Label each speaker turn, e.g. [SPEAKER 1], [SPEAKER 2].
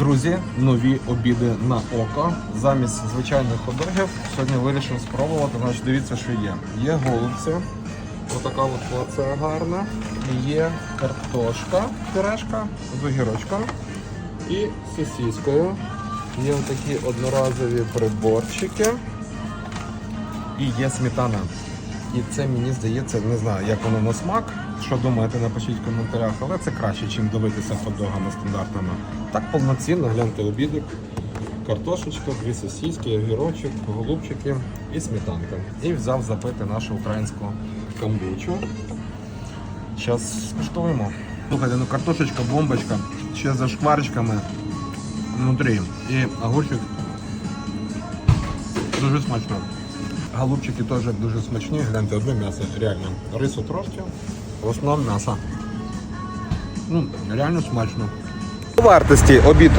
[SPEAKER 1] Друзі, нові обіди на око. Замість звичайних ходогів сьогодні вирішив спробувати. Значить, дивіться, що є. Є голубці, отака от плаця гарна. Є картошка, пюрешка з огірочком і сосіскою. Є такі одноразові приборчики. І є сметана. І це мені здається, не знаю, як воно на смак. Що думаєте, напишіть в коментарях, але це краще, ніж дивитися хот-догами стандартними. Так повноцінно, гляньте обідик. Картошечка, дві сосиски, огірочок, голубчики і сметанка. І взяв запити нашу українську камбучу. Зараз скуштуємо. Слухайте, ну картошечка, бомбочка, ще за шкварочками внутрі. І огурчик дуже смачно. Голубчики теж дуже смачні. Гляньте, одне м'ясо, реально. Рису трошки, в основному м'ясо. Ну, реально смачно. Вартості обід